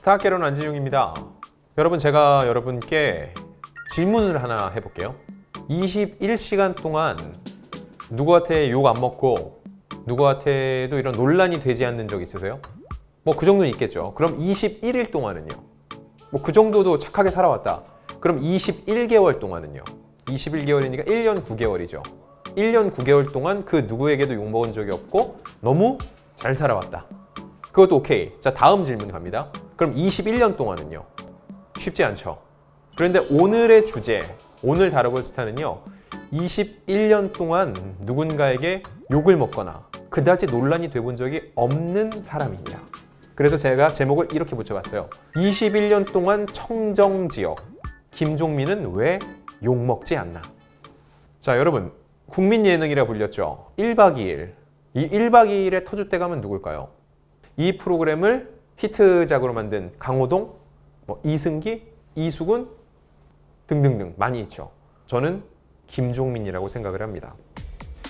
스타캐론 안지중입니다. 여러분 제가 여러분께 질문을 하나 해볼게요. 21시간 동안 누구한테 욕 안 먹고 누구한테도 이런 논란이 되지 않는 적 있으세요? 뭐 그 정도는 있겠죠. 그럼 21일 동안은요? 뭐 그 정도도 착하게 살아왔다. 그럼 21개월 동안은요? 21개월이니까 1년 9개월이죠. 1년 9개월 동안 그 누구에게도 욕 먹은 적이 없고 너무 잘 살아왔다. 그것도 오케이. 자, 다음 질문 갑니다. 그럼 21년 동안은요? 쉽지 않죠. 그런데 오늘의 주제, 오늘 다뤄볼 스타는요. 21년 동안 누군가에게 욕을 먹거나 그다지 논란이 돼본 적이 없는 사람입니다. 그래서 제가 제목을 이렇게 붙여봤어요. 21년 동안 청정 지역 김종민은 왜 욕 먹지 않나? 자, 여러분 국민 예능이라 불렸죠. 1박 2일. 이 1박 2일의 터줏대감은 누굴까요? 이 프로그램을 히트작으로 만든 강호동, 뭐 이승기, 이수근 등등등 많이 있죠. 저는 김종민이라고 생각을 합니다.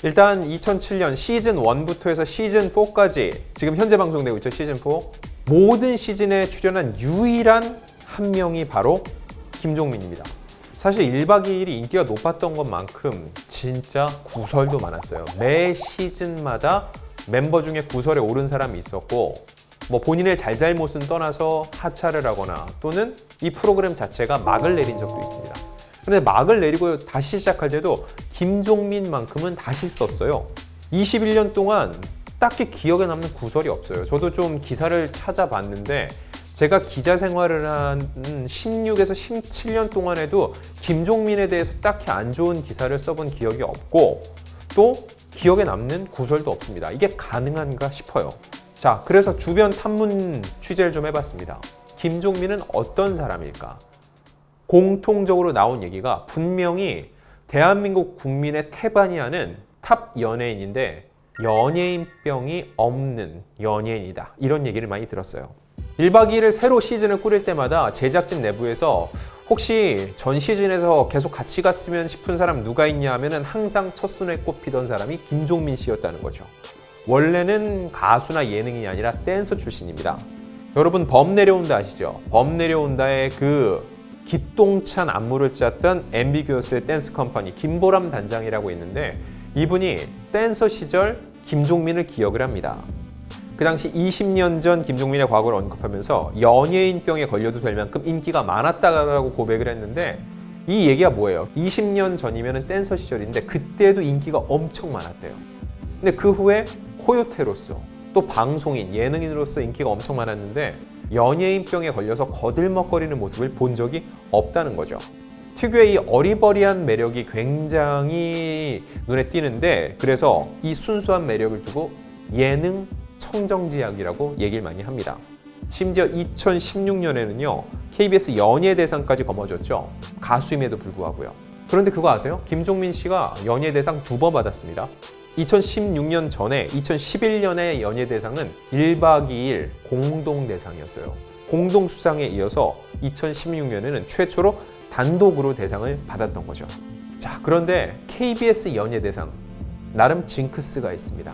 일단 2007년 시즌 1부터 해서 시즌 4까지 지금 현재 방송되고 있죠 시즌 4 모든 시즌에 출연한 유일한 한 명이 바로 김종민입니다. 사실 1박 2일이 인기가 높았던 것만큼 진짜 구설도 많았어요. 매 시즌마다 멤버 중에 구설에 오른 사람이 있었고 뭐 본인의 잘잘못은 떠나서 하차를 하거나 또는 이 프로그램 자체가 막을 내린 적도 있습니다. 근데 막을 내리고 다시 시작할 때도 김종민만큼은 다시 썼어요. 21년 동안 딱히 기억에 남는 구설이 없어요. 저도 좀 기사를 찾아봤는데 제가 기자 생활을 한 16에서 17년 동안에도 김종민에 대해서 딱히 안 좋은 기사를 써본 기억이 없고 또 기억에 남는 구설도 없습니다. 이게 가능한가 싶어요. 자, 그래서 주변 탐문 취재를 좀 해봤습니다. 김종민은 어떤 사람일까? 공통적으로 나온 얘기가 분명히 대한민국 국민의 태반이 하는 탑 연예인인데 연예인병이 없는 연예인이다. 이런 얘기를 많이 들었어요. 1박 2일을 새로 시즌을 꾸릴 때마다 제작진 내부에서 혹시 전 시즌에서 계속 같이 갔으면 싶은 사람 누가 있냐 하면은 항상 첫순에 꼽히던 사람이 김종민 씨였다는 거죠. 원래는 가수나 예능인이 아니라 댄서 출신입니다. 여러분 범 내려온다 아시죠? 범 내려온다의 그 기똥찬 안무를 짰던 앰비규어스의 댄스 컴퍼니 김보람 단장이라고 있는데 이분이 댄서 시절 김종민을 기억을 합니다. 그 당시 20년 전 김종민의 과거를 언급하면서 연예인병에 걸려도 될 만큼 인기가 많았다고 고백을 했는데 이 얘기가 뭐예요? 20년 전이면 댄서 시절인데 그때도 인기가 엄청 많았대요. 근데 그 후에 코요테로서 또 방송인, 예능인으로서 인기가 엄청 많았는데 연예인병에 걸려서 거들먹거리는 모습을 본 적이 없다는 거죠. 특유의 이 어리버리한 매력이 굉장히 눈에 띄는데 그래서 이 순수한 매력을 두고 예능 청정지약이라고 얘기를 많이 합니다. 심지어 2016년에는요 KBS 연예대상까지 거머쥐었죠. 가수임에도 불구하고요. 그런데 그거 아세요? 김종민 씨가 연예대상 두 번 받았습니다. 2016년 전에 2011년의 연예대상은 1박 2일 공동대상이었어요. 공동수상에 이어서 2016년에는 최초로 단독으로 대상을 받았던 거죠. 자, 그런데 KBS 연예대상 나름 징크스가 있습니다.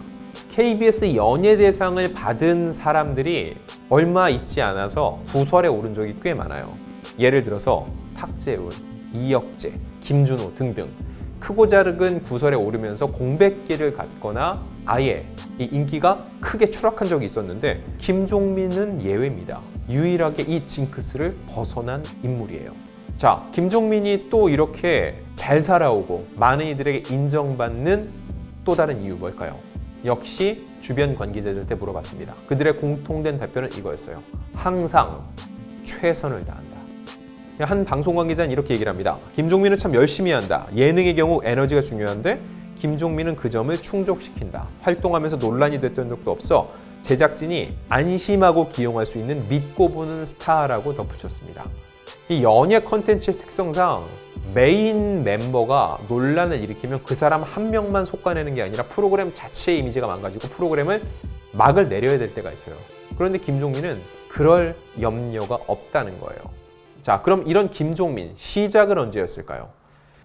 KBS 연예대상을 받은 사람들이 얼마 있지 않아서 부설에 오른 적이 꽤 많아요. 예를 들어서 탁재훈, 이혁재, 김준호 등등 크고 작은 구설에 오르면서 공백기를 갖거나 아예 이 인기가 크게 추락한 적이 있었는데 김종민은 예외입니다. 유일하게 이 징크스를 벗어난 인물이에요. 자, 김종민이 또 이렇게 잘 살아오고 많은 이들에게 인정받는 또 다른 이유 뭘까요? 역시 주변 관계자들한테 물어봤습니다. 그들의 공통된 답변은 이거였어요. 항상 최선을 다한다. 한 방송 관계자는 이렇게 얘기를 합니다. 김종민은 참 열심히 한다. 예능의 경우 에너지가 중요한데 김종민은 그 점을 충족시킨다. 활동하면서 논란이 됐던 적도 없어 제작진이 안심하고 기용할 수 있는 믿고 보는 스타라고 덧붙였습니다. 이 연예 컨텐츠의 특성상 메인 멤버가 논란을 일으키면 그 사람 한 명만 속아내는 게 아니라 프로그램 자체의 이미지가 망가지고 프로그램을 막을 내려야 될 때가 있어요. 그런데 김종민은 그럴 염려가 없다는 거예요. 자, 그럼 이런 김종민 시작은 언제였을까요?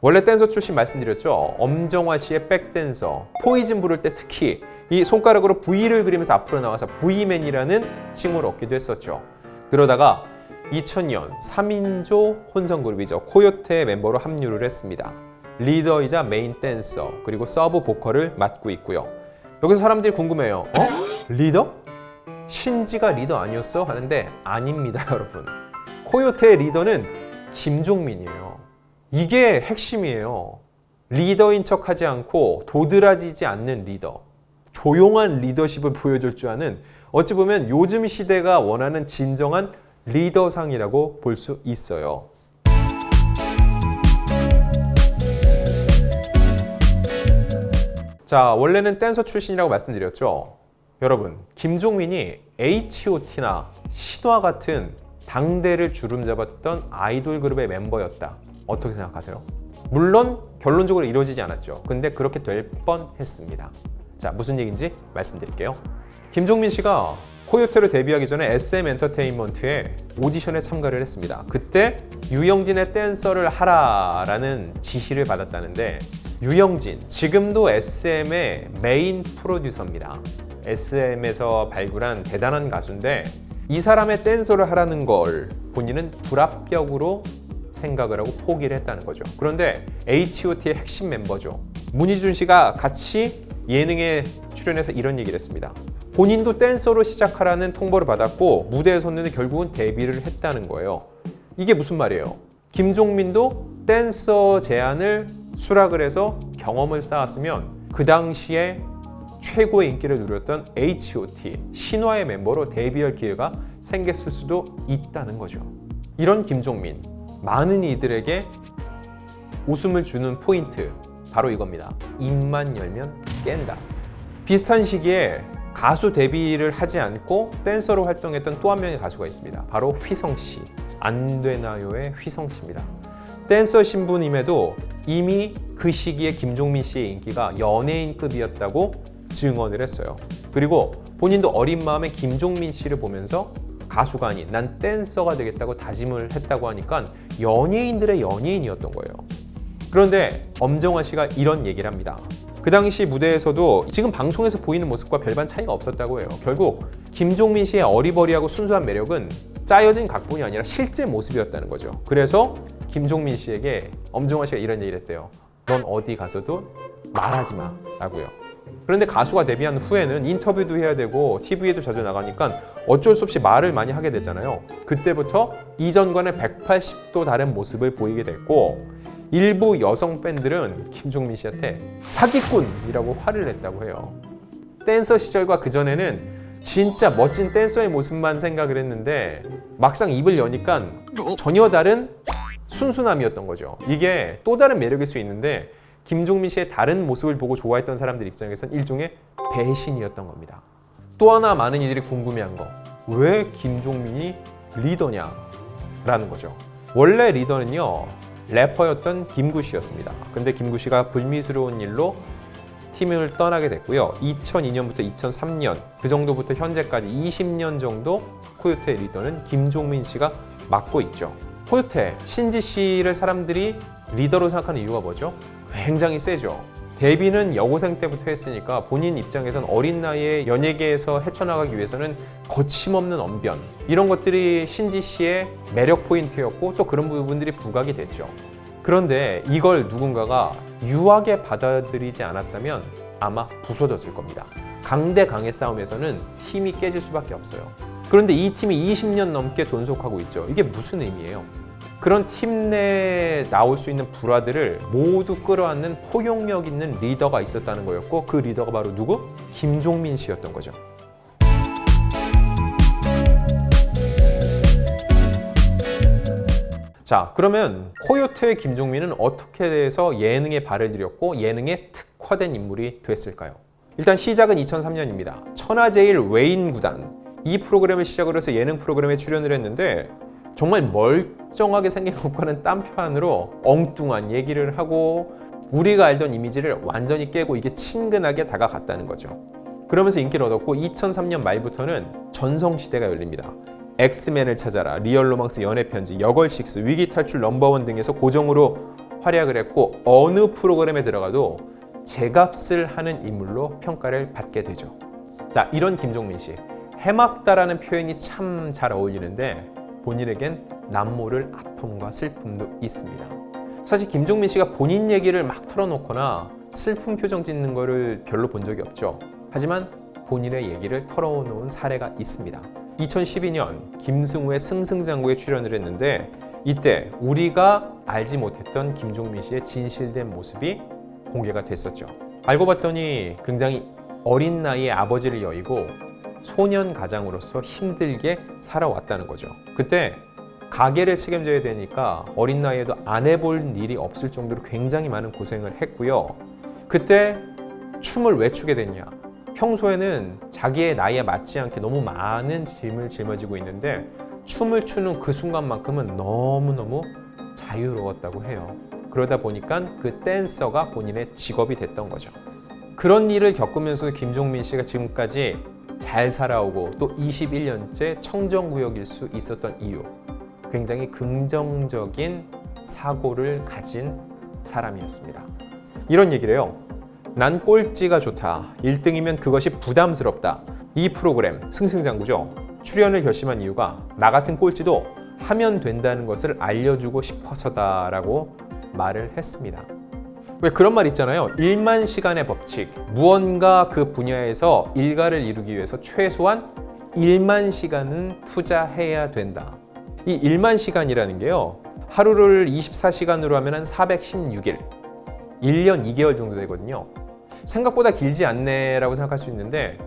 원래 댄서 출신 말씀드렸죠. 엄정화 씨의 백댄서 포이즌 부를 때 특히 이 손가락으로 V를 그리면서 앞으로 나와서 V맨이라는 칭호를 얻기도 했었죠. 그러다가 2000년 3인조 혼성그룹이죠. 코요테 멤버로 합류를 했습니다. 리더이자 메인 댄서 그리고 서브 보컬을 맡고 있고요. 여기서 사람들이 궁금해요. 어? 리더? 신지가 리더 아니었어? 하는데 아닙니다, 여러분. 코요테의 리더는 김종민이에요. 이게 핵심이에요. 리더인 척 하지 않고 도드라지지 않는 리더. 조용한 리더십을 보여줄 줄 아는 어찌 보면 요즘 시대가 원하는 진정한 리더상이라고 볼 수 있어요. 자, 원래는 댄서 출신이라고 말씀드렸죠. 여러분, 김종민이 H.O.T나 신화 같은 당대를 주름잡았던 아이돌 그룹의 멤버였다. 어떻게 생각하세요? 물론 결론적으로 이루어지지 않았죠. 근데 그렇게 될 뻔했습니다. 자, 무슨 얘기인지 말씀드릴게요. 김종민 씨가 코요테로 데뷔하기 전에 SM 엔터테인먼트에 오디션에 참가를 했습니다. 그때 유영진의 댄서를 하라라는 지시를 받았다는데 유영진 지금도 SM의 메인 프로듀서입니다. SM에서 발굴한 대단한 가수인데 이 사람의 댄서를 하라는 걸 본인은 불합격으로 생각을 하고 포기를 했다는 거죠. 그런데 H.O.T의 핵심 멤버죠. 문희준 씨가 같이 예능에 출연해서 이런 얘기를 했습니다. 본인도 댄서로 시작하라는 통보를 받았고 무대에 섰는데 결국은 데뷔를 했다는 거예요. 이게 무슨 말이에요? 김종민도 댄서 제안을 수락을 해서 경험을 쌓았으면 그 당시에 최고의 인기를 누렸던 H.O.T 신화의 멤버로 데뷔할 기회가 생겼을 수도 있다는 거죠. 이런 김종민 많은 이들에게 웃음을 주는 포인트 바로 이겁니다. 입만 열면 깬다. 비슷한 시기에 가수 데뷔를 하지 않고 댄서로 활동했던 또 한 명의 가수가 있습니다. 바로 휘성 씨. 안 되나요의 휘성 씨입니다. 댄서 신분임에도 이미 그 시기에 김종민 씨의 인기가 연예인급이었다고 증언을 했어요. 그리고 본인도 어린 마음에 김종민 씨를 보면서 가수가 아닌 난 댄서가 되겠다고 다짐을 했다고 하니까 연예인들의 연예인이었던 거예요. 그런데 엄정화 씨가 이런 얘기를 합니다. 그 당시 무대에서도 지금 방송에서 보이는 모습과 별반 차이가 없었다고 해요. 결국 김종민 씨의 어리버리하고 순수한 매력은 짜여진 각본이 아니라 실제 모습이었다는 거죠. 그래서 김종민 씨에게 엄정화 씨가 이런 얘기를 했대요. 넌 어디 가서도 말하지 마. 라고요. 그런데 가수가 데뷔한 후에는 인터뷰도 해야 되고 TV에도 자주 나가니까 어쩔 수 없이 말을 많이 하게 되잖아요. 그때부터 이전과는 180도 다른 모습을 보이게 됐고 일부 여성 팬들은 김종민 씨한테 사기꾼이라고 화를 냈다고 해요. 댄서 시절과 그전에는 진짜 멋진 댄서의 모습만 생각을 했는데 막상 입을 여니까 전혀 다른 순수남이었던 거죠. 이게 또 다른 매력일 수 있는데 김종민 씨의 다른 모습을 보고 좋아했던 사람들 입장에선 일종의 배신이었던 겁니다. 또 하나 많은 이들이 궁금해한 거. 왜 김종민이 리더냐? 라는 거죠. 원래 리더는요, 래퍼였던 김구 씨였습니다. 근데 김구 씨가 불미스러운 일로 팀을 떠나게 됐고요. 2002년부터 2003년 그 정도부터 현재까지 20년 정도 코요테 리더는 김종민 씨가 맡고 있죠. 코요테 신지 씨를 사람들이 리더로 생각하는 이유가 뭐죠? 굉장히 세죠. 데뷔는 여고생 때부터 했으니까 본인 입장에선 어린 나이에 연예계에서 헤쳐나가기 위해서는 거침없는 언변 이런 것들이 신지 씨의 매력 포인트였고 또 그런 부분들이 부각이 됐죠. 그런데 이걸 누군가가 유하게 받아들이지 않았다면 아마 부서졌을 겁니다. 강대 강의 싸움에서는 팀이 깨질 수밖에 없어요. 그런데 이 팀이 20년 넘게 존속하고 있죠. 이게 무슨 의미예요? 그런 팀 내에 나올 수 있는 불화들을 모두 끌어안는 포용력 있는 리더가 있었다는 거였고 그 리더가 바로 누구? 김종민 씨였던 거죠. 자, 그러면 코요테의 김종민은 어떻게 해서 예능에 발을 들였고 예능에 특화된 인물이 됐을까요? 일단 시작은 2003년입니다. 천하제일 외인 구단 이 프로그램을 시작으로 해서 예능 프로그램에 출연을 했는데 정말 멀쩡하게 생긴 것과는 딴 편으로 엉뚱한 얘기를 하고 우리가 알던 이미지를 완전히 깨고 이게 친근하게 다가갔다는 거죠. 그러면서 인기를 얻었고 2003년 말부터는 전성시대가 열립니다. 엑스맨을 찾아라, 리얼 로망스 연애편지, 여걸식스, 위기탈출 넘버원 등에서 고정으로 활약을 했고 어느 프로그램에 들어가도 제값을 하는 인물로 평가를 받게 되죠. 자, 이런 김종민 씨. 해맑다라는 표현이 참 잘 어울리는데 본인에겐 남모를 아픔과 슬픔도 있습니다. 사실 김종민 씨가 본인 얘기를 막 털어놓거나 슬픈 표정 짓는 거를 별로 본 적이 없죠. 하지만 본인의 얘기를 털어놓은 사례가 있습니다. 2012년 김승우의 승승장구에 출연을 했는데 이때 우리가 알지 못했던 김종민 씨의 진실된 모습이 공개가 됐었죠. 알고 봤더니 굉장히 어린 나이에 아버지를 여의고 소년 가장으로서 힘들게 살아왔다는 거죠. 그때 가게를 책임져야 되니까 어린 나이에도 안 해볼 일이 없을 정도로 굉장히 많은 고생을 했고요. 그때 춤을 왜 추게 됐냐? 평소에는 자기의 나이에 맞지 않게 너무 많은 짐을 짊어지고 있는데 춤을 추는 그 순간만큼은 너무너무 자유로웠다고 해요. 그러다 보니까 그 댄서가 본인의 직업이 됐던 거죠. 그런 일을 겪으면서도 김종민 씨가 지금까지 잘 살아오고 또 21년째 청정구역일 수 있었던 이유. 굉장히 긍정적인 사고를 가진 사람이었습니다. 이런 얘기를 해요. 난 꼴찌가 좋다. 1등이면 그것이 부담스럽다. 이 프로그램 승승장구죠. 출연을 결심한 이유가 나 같은 꼴찌도 하면 된다는 것을 알려주고 싶어서다라고 말을 했습니다. 왜 그런 말 있잖아요. 1만 시간의 법칙. 무언가 그 분야에서 일가를 이루기 위해서 최소한 1만 시간은 투자해야 된다. 이 1만 시간이라는 게요. 하루를 24시간으로 하면 한 416일. 1년 2개월 정도 되거든요. 생각보다 길지 않네라고 생각할 수 있는데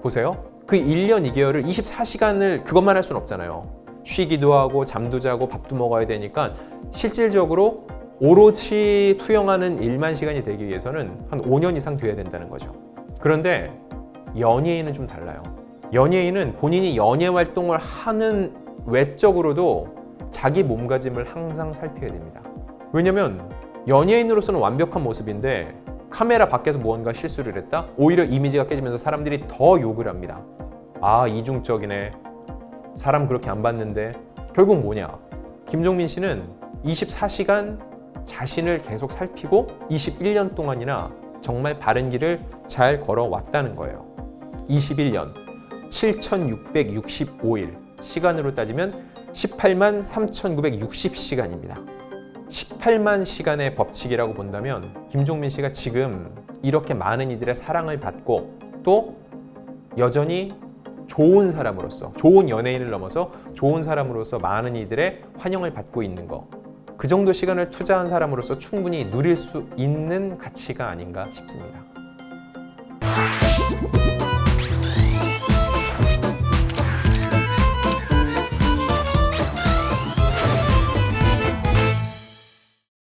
보세요. 그 1년 2개월을 24시간을 그것만 할 수는 없잖아요. 쉬기도 하고 잠도 자고 밥도 먹어야 되니까 실질적으로 오롯이 투영하는 1만 시간이 되기 위해서는 한 5년 이상 돼야 된다는 거죠. 그런데 연예인은 좀 달라요. 연예인은 본인이 연예 활동을 하는 외적으로도 자기 몸가짐을 항상 살펴야 됩니다. 왜냐면 연예인으로서는 완벽한 모습인데 카메라 밖에서 무언가 실수를 했다? 오히려 이미지가 깨지면서 사람들이 더 욕을 합니다. 아, 이중적이네. 사람 그렇게 안 봤는데. 결국 뭐냐? 김종민 씨는 24시간 자신을 계속 살피고 21년 동안이나 정말 바른 길을 잘 걸어왔다는 거예요. 21년 7,665일 시간으로 따지면 18만 3,960시간입니다. 18만 시간의 법칙이라고 본다면 김종민 씨가 지금 이렇게 많은 이들의 사랑을 받고 또 여전히 좋은 사람으로서 좋은 연예인을 넘어서 좋은 사람으로서 많은 이들의 환영을 받고 있는 거. 그 정도 시간을 투자한 사람으로서 충분히 누릴 수 있는 가치가 아닌가 싶습니다.